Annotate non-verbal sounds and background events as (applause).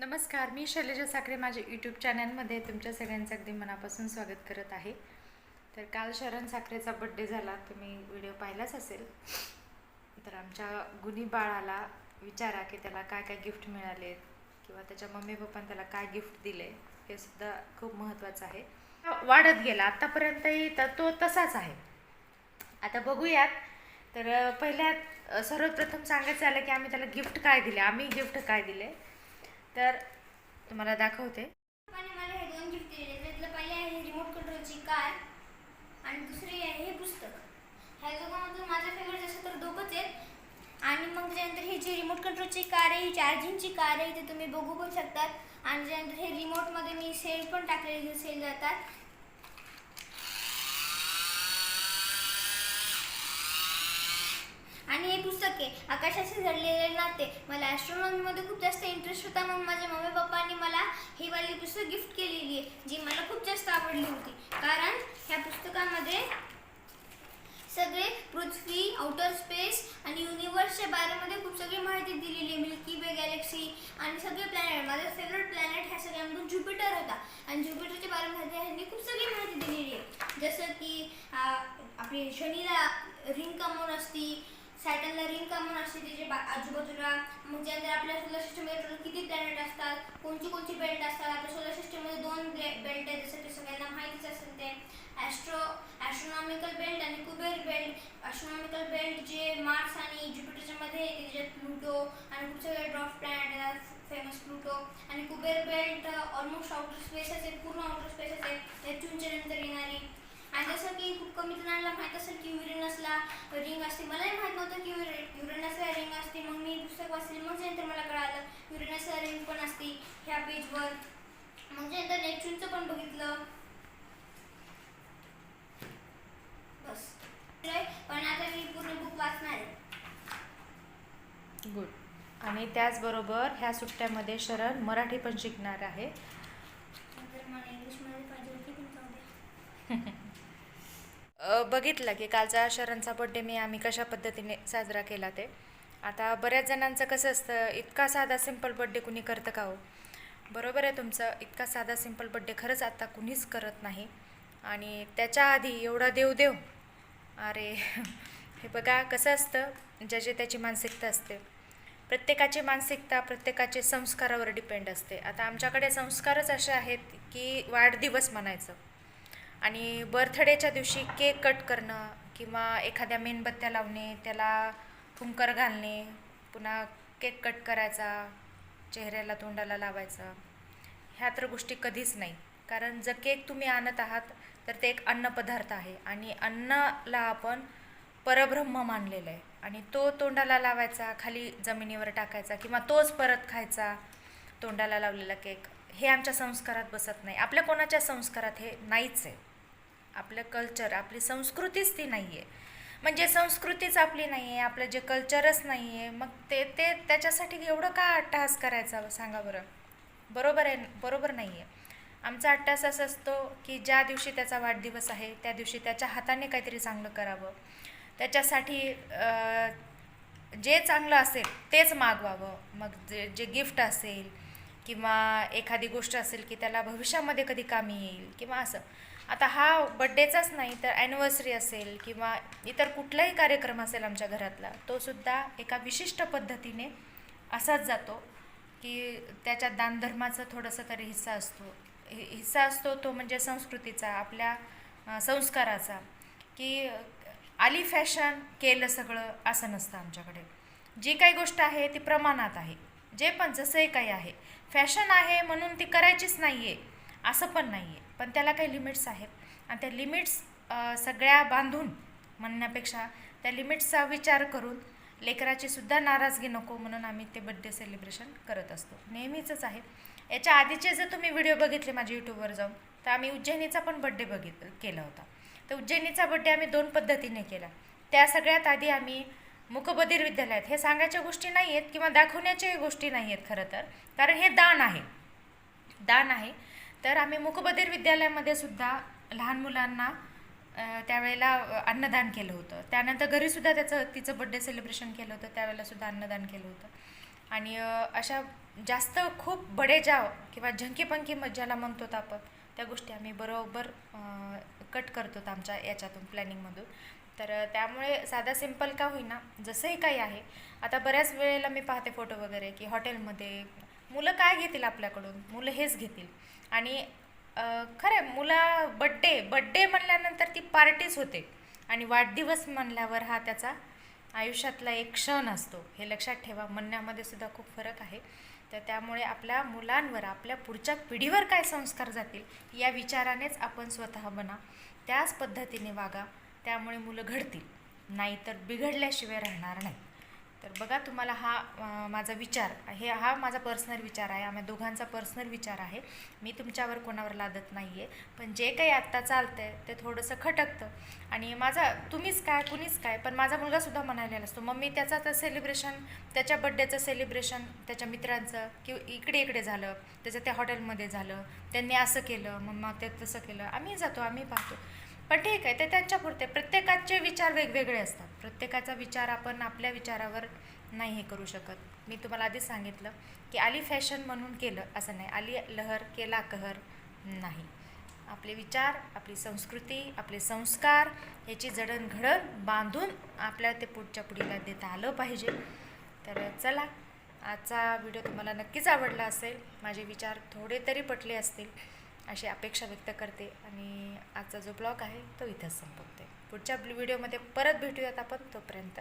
नमस्कार मी शैलजा साखरे माझ्या यूट्यूब चॅनलमध्ये तुमच्या सगळ्यांचं अगदी मनापासून स्वागत करत आहे. तर काल शरण साखरेचा बड्डे झाला तुम्ही व्हिडिओ पाहिलाच असेल. तर आमच्या गुणी बाळाला विचारा की त्याला काय काय गिफ्ट मिळाले किंवा त्याच्या मम्मी पप्पाने त्याला काय गिफ्ट दिले हे सुद्धा खूप महत्त्वाचं आहे. वाढत गेला आत्तापर्यंतही तर तो तसाच आहे. आता बघूयात. तर पहिल्यात सर्वप्रथम सांगायचं झालं की आम्ही त्याला गिफ्ट काय दिले आम्ही गिफ्ट काय दिले? तर तुम्हाला दाखवते. मला हे दोन गिफ्ट दिले त्यातलं पहिले आहे रिमोट कंट्रोलची कार आणि दुसरी आहे हे पुस्तक. ह्या दोघांमधून माझं फेवरेट असं तर दोघंच आहेत. आणि मग त्याच्यानंतर ही जी रिमोट कंट्रोलची कार आहे ही चार्जिंगची कार आहे ते तुम्ही बघू पण शकतात. आणि त्याच्यानंतर हे रिमोटमध्ये मी सेल पण टाकलेले सेल जातात आणि हे आकाशाशी जडलेले नाते. मला ॲस्ट्रॉनॉमीमध्ये खूप जास्त इंटरेस्ट होता. मग माझ्या मम्मी पप्पांनी मला ही वाली पुस्तक गिफ्ट केलेली आहे जी मला खूप जास्त आवडली होती. कारण ह्या पुस्तकामध्ये सगळे पृथ्वी आउटर स्पेस आणि युनिवर्सच्या बारेमध्ये खूप सगळी माहिती दिलेली आहे. मिल्की वे गॅलेक्सी आणि सगळे प्लॅनेट माझा फेवरेट प्लॅनेट ह्या सगळ्यांमधून ज्युपिटर होता. आणि ज्युपिटरच्या बारेमध्ये ह्यांनी खूप सगळी माहिती दिलेली आहे. जसं की आपली शनीला रिंग कमवून असती. सॅटनला रिंग कमवून असते त्याच्या बा आजूबाजूला मग त्यानंतर आपल्या सोलर सिस्टममध्ये किती प्लॅनेट असतात कोणची कोणची बेल्ट असतात आपल्या सोलर सिस्टममध्ये दोन बेल्ट आहेत जसं की सगळ्यांना माहितीच असेल ते. ॲस्ट्रो ॲस्ट्रॉनॉमिकल बेल्ट आणि कुबेर बेल्ट ॲस्ट्रॉनॉमिकल बेल्ट जे मार्स आणि ज्युपिटरच्या मध्ये येते त्याच्यात प्लुटो आणि खूप सगळे ड्रॉफ प्लॅनेट आहेत फेमस प्लुटो आणि Kuiper belt almost outer space असेल पूर्ण आउटर स्पेस असेल नेपच्यूनच्या नंतर येणारी. आणि जसं की खूप कमी जणांना माहीत असेल की युरेनसला रिंग असते मलाही माहीत नव्हतं की युरे युरेनसला रिंग असते मग मी पुस्तक वाचले मग नंतर मला कळालं युरेनसला रिंग पण असते ह्या पेजवर मग नंतर नेपच्यूनचं पण बघितलं. बस. पण आता मी पूर्ण बुक वाचणार आहे. गुड आणि त्याचबरोबर ह्या सुट्ट्यामध्ये शरण मराठी पण शिकणार आहे. (laughs) बघितलं की कालचा शरणचा बड्डे मी आम्ही कशा पद्धतीने साजरा केला ते. आता बऱ्याच जणांचं कसं असतं इतका साधा सिंपल बड्डे कुणी करतं का हो? बरोबर आहे तुमचं. इतका साधा सिंपल बड्डे खरंच आता कुणीच करत नाही. आणि त्याच्या आधी एवढा देव देव. अरे हे बघा कसं असतं ज्याची त्याची मानसिकता असते. प्रत्येकाची मानसिकता प्रत्येकाचे संस्कारावर डिपेंड असते. आता आमच्याकडे संस्कारच असे आहेत की वाढदिवस म्हणायचं. आणि बर्थडेच्या दिवशी केक कट करणं किंवा एखाद्या मेणबत्त्या लावणे त्याला फुंकर घालणे पुन्हा केक कट करायचा. चेहऱ्याला तोंडाला लावायचा. ह्या तर गोष्टी कधीच नाही. कारण जर केक तुम्ही आणत आहात तर ते एक अन्नपदार्थ आहे. आणि अन्नाला आपण परब्रह्म मानलेलं आहे. आणि तो तोंडाला लावायचा खाली जमिनीवर टाकायचा किंवा तोच परत खायचा तोंडाला लावलेला केक हे आमच्या संस्कारात बसत नाही. आपल्या कोणाच्या संस्कारात हे नाहीच आहे. आपलं कल्चर आपली संस्कृतीच ती नाही आहे म्हणजे संस्कृतीच आपली नाही आहे आपलं जे कल्चरच नाही आहे मग ते ते त्याच्यासाठी एवढं का अट्टहास करायचा सांगा बरं? बरोबर आहे बरोबर नाही आहे आमचा अट्टहास असा असतो की ज्या दिवशी त्याचा वाढदिवस आहे त्या दिवशी त्याच्या हाताने काहीतरी चांगलं करावं. त्याच्यासाठी जे चांगलं असेल तेच मागवावं. मग जे जे गिफ्ट असेल किंवा एखादी गोष्ट असेल की त्याला भविष्यामध्ये कधी कामी येईल किंवा असं. आता हा बड्डेचाच नाही तर ॲनिव्हर्सरी असेल किंवा इतर कुठलाही कार्यक्रम असेल आमच्या घरातला तो सुद्धा एका विशिष्ट पद्धतीने असाच जातो की त्याच्यात दानधर्माचा थोडंसं तरी हिस्सा असतो. हि- हिस्सा असतो तो म्हणजे संस्कृतीचा आपल्या संस्काराचा. की आली फॅशन केलं सगळं असं नसतं आमच्याकडे. जी काही गोष्ट आहे ती प्रमाणात आहे. जे पण जसंही काही आहे. फॅशन आहे म्हणून ती करायचीच नाही आहे असं पण नाही आहे पण त्याला काही लिमिट्स आहेत. आणि त्या लिमिट्स सगळ्या बांधून म्हणण्यापेक्षा त्या लिमिट्सचा विचार करून लेकराची सुद्धा नाराजगी नको म्हणून आम्ही ते बड्डे सेलिब्रेशन करत असतो. नेहमीचंच आहे. याच्या आधीचे जर तुम्ही व्हिडिओ बघितले माझ्या यूट्यूबवर जाऊन तर आम्ही उज्जैनीचा पण बड्डे बघित केला होता. तर उज्जैनीचा बड्डे आम्ही दोन पद्धतीने केला. त्या सगळ्यात आधी आम्ही मुकबधीर विद्यालयात. हे सांगायच्या गोष्टी नाही आहेत किंवा दाखवण्याच्याही गोष्टी नाही आहेत खरं तर. कारण हे दान आहे. दान आहे. तर आम्ही मुकबधीर विद्यालयामध्ये सुद्धा लहान मुलांना त्यावेळेला अन्नदान केलं होतं. त्यानंतर घरीसुद्धा त्याचं तिचं बड्डे सेलिब्रेशन केलं होतं. त्यावेळेला सुद्धा अन्नदान केलं होतं. आणि अशा जास्त खूप बडे जाव किंवा झंकीपंकी ज्याला म्हणतो आपण त्या गोष्टी आम्ही बरोबर कट करतो आमच्या याच्यातून प्लॅनिंगमधून तर त्यामुळे साधा सिंपल का होईना जसंही काही आहे. आता बऱ्याच वेळेला मी पाहते फोटो वगैरे की हॉटेलमध्ये मुलं काय घेतील आपल्याकडून? मुलं हेच घेतील. आणि खरं मुला बड्डे बड्डे म्हणल्यानंतर ती पार्टीच होते. आणि वाढदिवस म्हणल्यावर हा त्याचा आयुष्यातला एक क्षण असतो. हे लक्षात ठेवा म्हणण्यामध्ये सुद्धा खूप फरक आहे. तर त्यामुळे आपल्या मुलांवर आपल्या पुढच्या पिढीवर काय संस्कार जातील या विचारानेच आपण स्वतः बना. त्याच पद्धतीने वागा. त्यामुळे मुलं घडतील. नाहीतर बिघडल्याशिवाय राहणार नाही तर बघा तुम्हाला हा माझा विचार हे हा माझा पर्सनल विचार आहे. आम्ही दोघांचा पर्सनल विचार आहे. मी तुमच्यावर कोणावर लादत नाही आहे पण जे काही आत्ता चालतं आहे ते थोडंसं खटकतं. आणि माझा तुम्हीच काय कुणीच काय पण माझा मुलगासुद्धा म्हणालेला असतो मम्मी त्याचा तर सेलिब्रेशन त्याच्या बड्डेचं सेलिब्रेशन त्याच्या मित्रांचं किंवा इकडे इकडे झालं त्याचं त्या हॉटेलमध्ये झालं त्यांनी असं केलं मम्मा ते तसं केलं. आम्ही जातो आम्ही पाहतो. पण ठीक आहे ते त्यांच्यापुरते प्रत्येकाचे विचार वेगवेगळे असतात. प्रत्येकाचा विचार आपण आपल्या विचारावर नाही हे करू शकत. मी तुम्हाला आधीच सांगितलं की आली फॅशन म्हणून केलं असं नाही. आली लहर केला कहर नाही. आपले विचार आपली संस्कृती आपले संस्कार याची जडणघडण बांधून आपल्या ते पुढच्या पिढीला देता आलं पाहिजे. तर चला आजचा व्हिडिओ तुम्हाला नक्कीच आवडला असेल. माझे विचार थोडे तरी पटले असतील. अशी अपेक्षा व्यक्त करते आणि आजचा जो ब्लॉग आहे तो इथंच संपवते. पुढच्या व्हिडिओमध्ये परत भेटूयात आपण तोपर्यंत